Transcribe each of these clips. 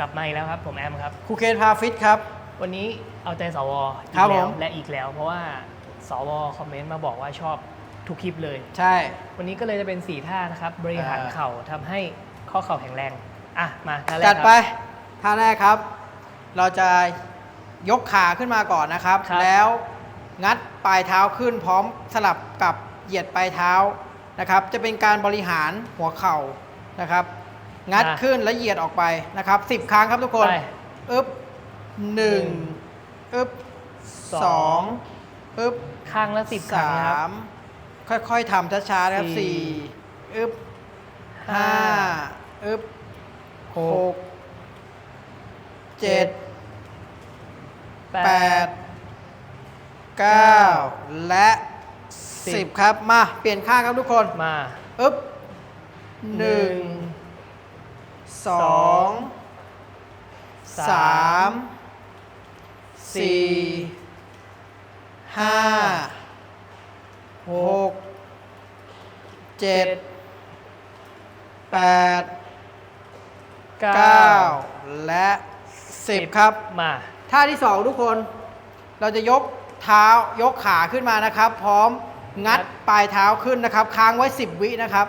กลับมาอีกแล้วครับ ผมแอมครับ ครูเคนพาฟิตครับ วันนี้เอาใจสวอีครับกแล้วผมและอีกแล้ว เพราะว่าสวคอมเมนต์มาบอกว่าชอบทุกคลิปเลย ใช่ วันนี้ก็เลยจะเป็น 4 ท่านะครับ บริหารเออ เข่าทำให้ข้อเข่าแข็งแรง อะ มาท่าแรกจัดครับไปท่าแรกครับ เราจะยกขาขึ้นมาก่อนนะครับ ครับ แล้วงัดปลายเท้าขึ้นพร้อมสลับกับเหยียดปลายเท้านะครับ จะเป็นการบริหารหัวเข่านะครับ งัดขึ้นและเหยียดออกไปนะครับ10ครั้งครับทุกคนไป อึ๊บหนึ่งอึ๊บสองอึ๊บข้างละสิบครั้งสานะครับ มค่อยๆทำช้าๆนะครับสี่สี่อึ๊บห้าอึ๊บหกเจ็ดแปแปดด เก้าและสิบ สิบครับมาเปลี่ยนข้างครับทุกคน มา อึ๊บหนึ่ง สองสามสี่ห้าหกเจ็ดแปดเก้าเก้าและสิบครับ มาท่าที่สองทุกคน เราจะยกเท้ายกขาขึ้นมานะครับ พร้อมงัดงัดปลายเท้าขึ้นนะครับ ค้างไว้ 10 วินะครับ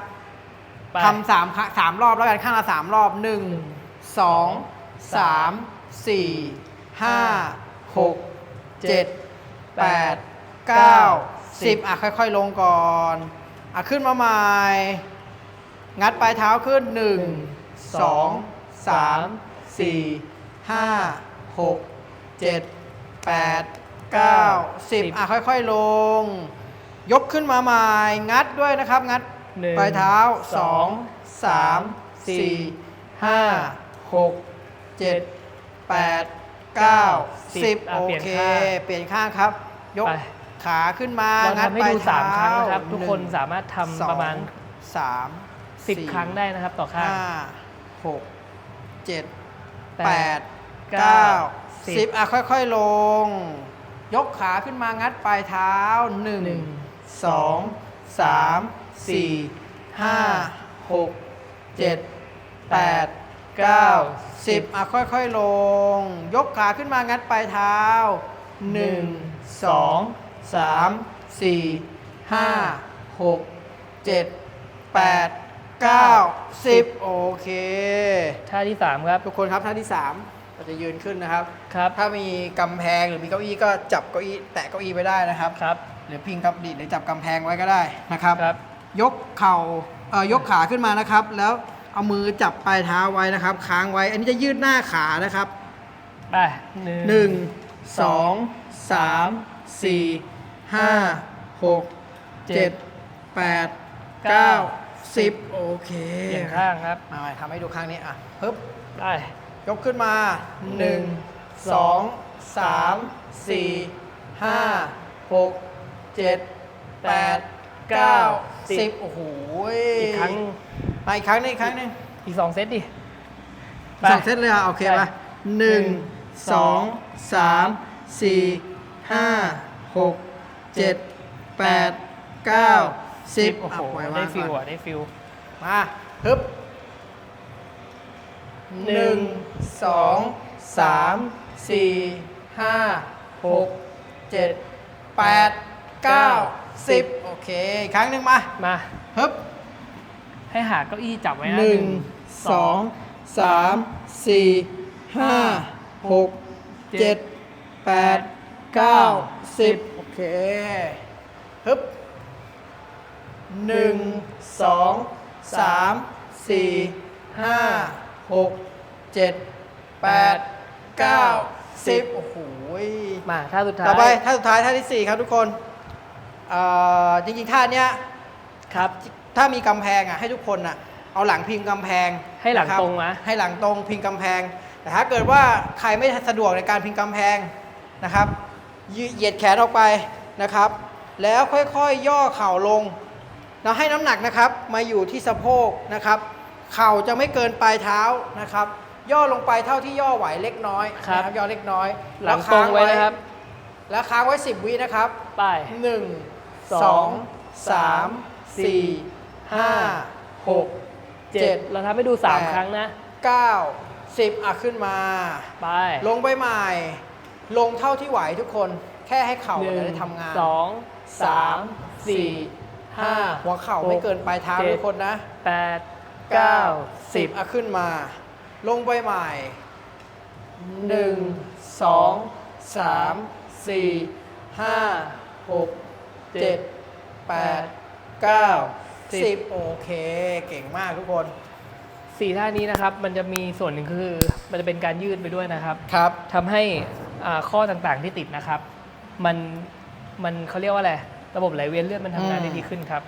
ไป ทำสามครั้งสามรอบแล้วกันข้างละสามรอบหนึ่งสองสามสี่ห้าหกเจ็ดแปดเก้าสิบอะค่อยๆลงก่อนอะขึ้นมาใหม่ งัดปลายเท้าขึ้นหนึ่งสองสามสี่ห้าหกเจ็ดแปดเก้าสิบอะค่อยๆลง ยกขึ้นมาใหม่ งัดด้วยนะครับ งัด หนึ่งปลายเท้าสองสามสี่สี่ห้าหกเจ็ดแปดเก้าสิสิบบอะโอเปลี่ยนเคข้างเปลี่ยนข้างครับ ยกไป ขาขึ้นมาเรางัดทำให้ปลายดูสามครั้งเท้านะครับ ทุกคนหงสามารถทำสองประมาณ สาม10สี่ครั้งได้นะครับต่อข้าง ห้าหกเจ็ดแปแปดดเก้าเก้าสิสิบบอะค่อยๆลง ยกขาขึ้นมางัดปลายเท้าหนึ่งหนึ่งสอง สามสี่ห้าหกเจ็ดแปดเก้าสิบอะค่อยๆลง ยกขาขึ้นมางัดปลายเท้าหนึ่งสองสามสี่ห้าหกเจ็ดแปดเก้าสิบโอเค ท่าที่3ครับ ทุกคนครับท่าที่3เราจะยืนขึ้นนะครับ ครับ ถ้ามีกำแพงหรือมีเก้าอี้ก็จับเก้าอี้แตะเก้าอี้ไปได้นะครับ ครับ หรือพิงกับดีดหรือจับกำแพงไว้ก็ได้นะครับ ครับ ยกเข่าเอ่อยกขาขึ้นมานะครับ แล้วเอามือจับปลายเท้าไว้นะครับ ค้างไว้ อันนี้จะยืดหน้าขานะครับ ไปหนึ่งสองสามสี่ห้าหกเจ็ดแปดเก้าสิบโอเคเปลี่ยนข้างครับมาใหม่ทำให้ดูข้างนี้อะปึ๊บไปยกขึ้นมาหนึ่ง 1 2 3 4 5 6 7 8 9 10โอ้โหอีกครั้งมาอีกครั้งหนึงอีกครั้งหนึงอีก2เซตดิไป สองเซตเลยอะโอเคไปป่ะหนึ่งสองสามสี่ห้าหกเจ็ดแปดเก้าสิบโอ้โหะปล่ยได้วางฟิลก่อน อะได้ฟิล มาฮึบหนึ่งสองสามสี่ห้าหกเจ็ดแปด เก้าสิบโอเคอีกครั้งหนึ่งมามาฮึบให้หาเก้าอี้จับไว้นะหนึ่งสองสามสี่ห้าหกเจ็ดแปดเก้าสิบโอเคฮึบหนึ่งสองสามสี่ห้าหกเจ็ดแปดเก้าสิบโอ้โหมาท่าสุดท้าย ต่อไปท่าสุดท้ายท่าที่สี่ครับทุกคนเอ่อ จริงๆท่าเนี้ยครับถ้ามีกำแพงอะให้ทุกคนอะเอาหลังพิงกำแพงให้หลังนะครับตรงนะ ให้หลังตรงพิงกำแพง แต่ถ้าเกิดว่าใครไม่สะดวกในการพิงกำแพงนะครับยืเหยียดแขนออกไปนะครับ แล้วค่อยๆย่อเข่าลงแล้วให้น้ำหนักนะครับมาอยู่ที่สะโพกนะครับ เข่าจะไม่เกินปลายเท้านะครับ ย่อลงไปเท่าที่ย่อไหวเล็กน้อยครับ นะย่อเล็กน้อยหลังตรงไว้นะครับแล้วค้างไว้ 10 วินะครับ ไปหนึ่ง สสอองงสามสี่ห้าหกเจ็เจ็ดดเราทำให้ดูแปด3ครั้งนะ เก้าสิบอะขึ้นมา ไปลงไปใหม่ ลงเท่าที่ไหวทุกคนแค่ให้เข่าหนึ่งได้ทำงานสองสามสี่ห้าหัวเข่าไม่เกินปลายเท้าจ็ดทุกคนนะแปดเก้าสิสิบบอะขึ้นมา ลงไปใหม่หนึ่งสองสามสี่ห้าหก เจ็ดแปดเก้าสิบโอเค เก่งมากทุกคนสี่ท่านี้นะครับ มันจะมีส่วนหนึ่งคือ มันจะเป็นการยืดไปด้วยนะครับ ครับทำให้อ่าข้อต่างๆที่ติดนะครับ มัน มันเขาเรียกว่าอะไร ระบบไหลเวียนเลือดมันทำงานอืมได้ดีขึ้นครับ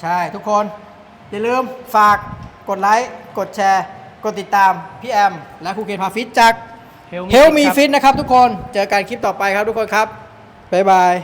ใช่ทุกคน อย่าลืมฝากกดไลค์ กดแชร์ กดติดตาม พี่แอม และครูเคนพาฟิตจาก Help Me เฮลมี Fit ครับฟิตนะครับทุกคน เจอกันคลิปต่อไปครับทุกคนครับ บ๊ายบาย